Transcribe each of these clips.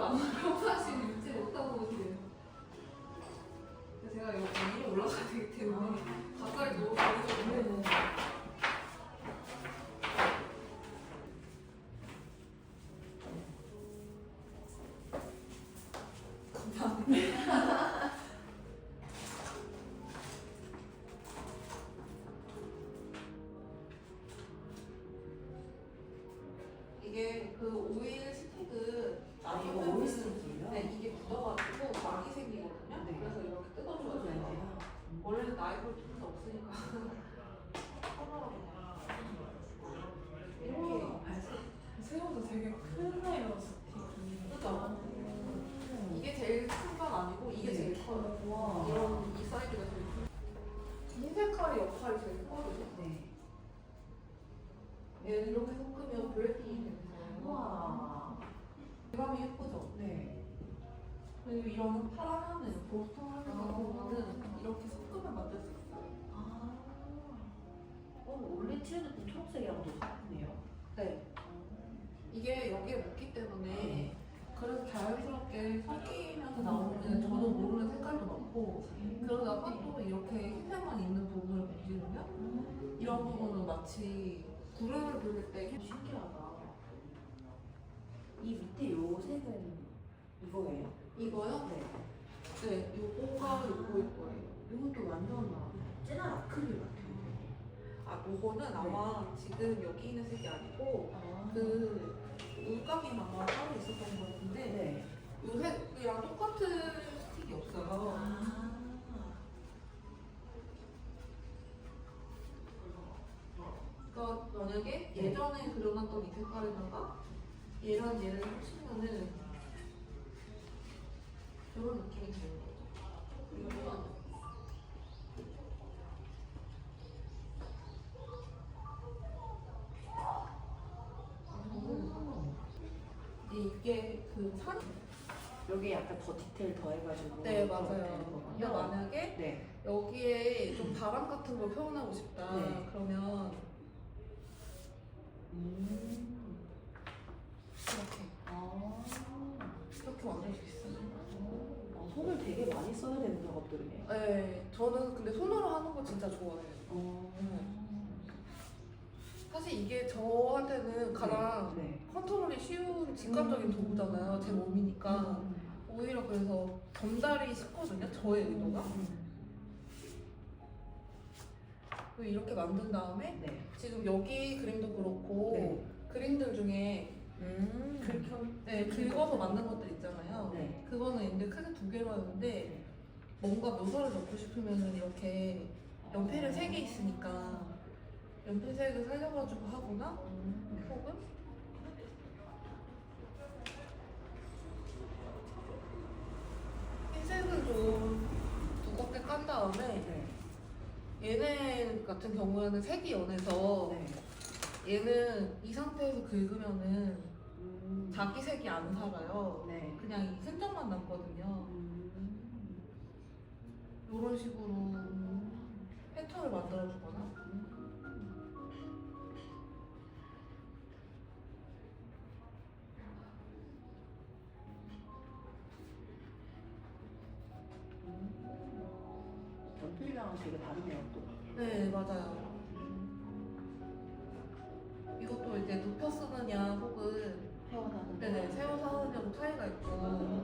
안 하려고 사실 유튜브 못하고 오세요. 제가 여기 위로 올라가야 되기 때문에 가까이 너무 가려고 이게 흰 색깔이 역할이 제일 크거든요. 네. 얘는 이렇게 섞으면 블랙핑이 되는 거예요. 와. 질감이 예쁘죠? 네. 그리고 이런 파란 하늘, 보통 하늘 같은 거는 이렇게 섞으면 만들 수 있어요. 아. 어, 원래 칠해도 좀 초록색이랑 좀 같네요. 네. 이게 여기에 묻기 때문에 네. 그래서 자연스럽게 섞이면서 나오는 색깔도 많고 그러다가 또 이렇게 흰색만 있는 부분을 문지르면 이런 부분은 마치 구름을 그릴 때 흰- 신기하다. 이 밑에 요 색은 이거예요? 이거요? 네. 네, 요거가 요거일 거예요. 이것도 완전 진한 아크릴 같아요. 아, 요거는 아마 지금 여기 있는 색이 아니고 아. 그 울감이 아마 따로 있었던 것 같은데 네. 요 색이랑 똑같은 스틱이 없어요. 아. 그러니까 만약에 그려놨던 이 색깔에다가 얘랑 얘를 합치면은 이런 느낌이 되는 거죠. 그러면 이게 그 산? 여기 약간 더 디테일 더해가지고. 네 맞아요. 근데 만약에 네. 여기에 좀 바람 같은 걸 표현하고 싶다. 네. 그러면 음. 이렇게 아. 이렇게 만들 수 있어요. 아, 손을 되게 많이 써야 되는 작업들이네요. 네, 저는 근데 손으로 하는 거 진짜 좋아해요. 어. 사실 이게 저한테는 가장 네. 컨트롤이 쉬운 직관적인 도구잖아요. 제 몸이니까. 오히려 그래서 전달이 쉽거든요. 저의 의도가. 그리고 이렇게 만든 다음에 네. 지금 여기 그림도 그렇고 네. 그림들 중에 음. 그렇게 네, 긁어서 만든 것들 있잖아요. 네. 그거는 근데 크게 두 개로 하는데 뭔가 묘사를 넣고 싶으면은 이렇게 연필을 세 개 있으니까 연필색을 살려가지고 하거나 음. 혹은 흰색을 좀 두껍게 깐 다음에 네. 얘네 같은 경우에는 색이 연해서 네. 얘는 이 상태에서 긁으면은 음. 자기 색이 안 살아요. 네. 그냥 이 흔적만 남거든요. 음. 이런 식으로 패턴을 만들어주거나 되게 다르네요 또. 네 맞아요. 이것도 이제 눕혀 쓰느냐 혹은 태어나는. 네네 세워서 하느냐도 차이가 있고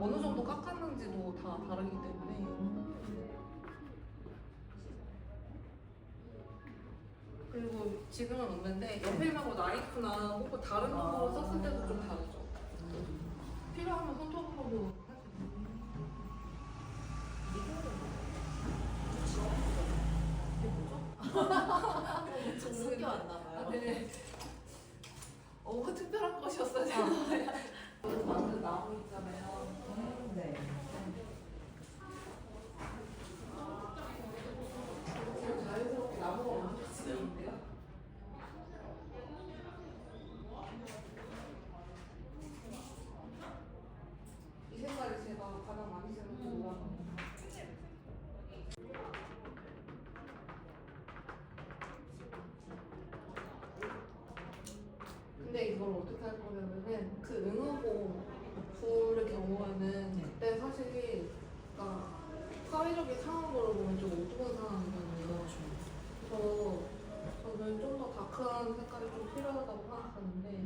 어느 정도 깎았는지도 다 다르기 때문에 그리고 지금은 없는데 연필 말고 나이프나 혹은 다른 도구로 썼을 때도 좀 다르죠. 그 불을 이렇게 경우에는 네. 그때 사실 그러니까 사회적인 상황으로 보면 좀 어두운 상황이거든요. 그래서 저는 좀 더 다크한 색깔이 좀 필요하다고 생각하는데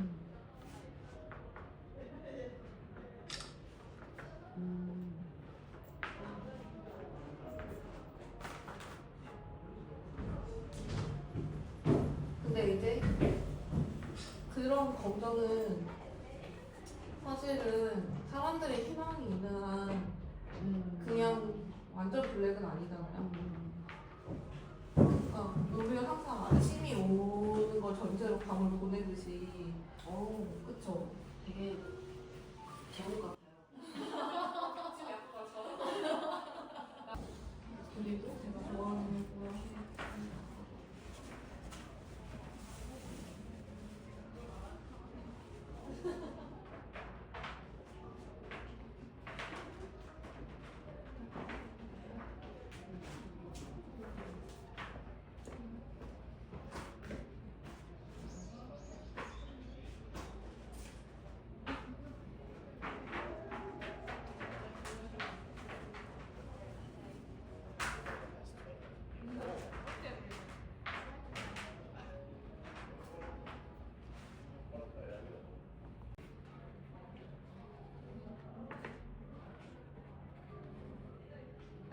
어, 그쵸? 되게 같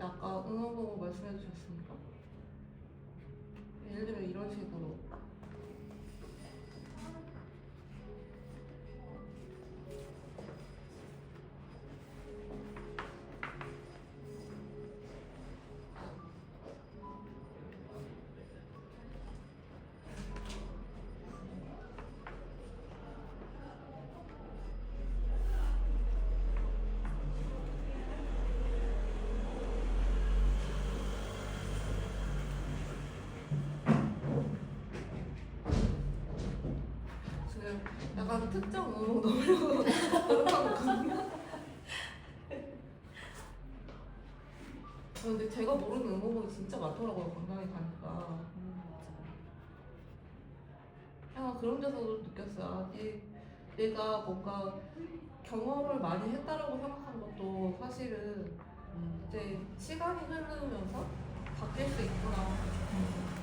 아까 응원 보고 말씀해 주셨습니까? 예를 들면 이런 식으로 약간 특정 응원 넣으려고 노력하고 있거든요. 근데 제가 모르는 응원곡이 진짜 많더라고요 건강히 가니까. 약간 그런 데서도 느꼈어요 아, 얘, 내가 뭔가 경험을 많이 했다라고 생각한 것도 사실은 음. 이제 시간이 흐르면서 바뀔 수 있구나 음.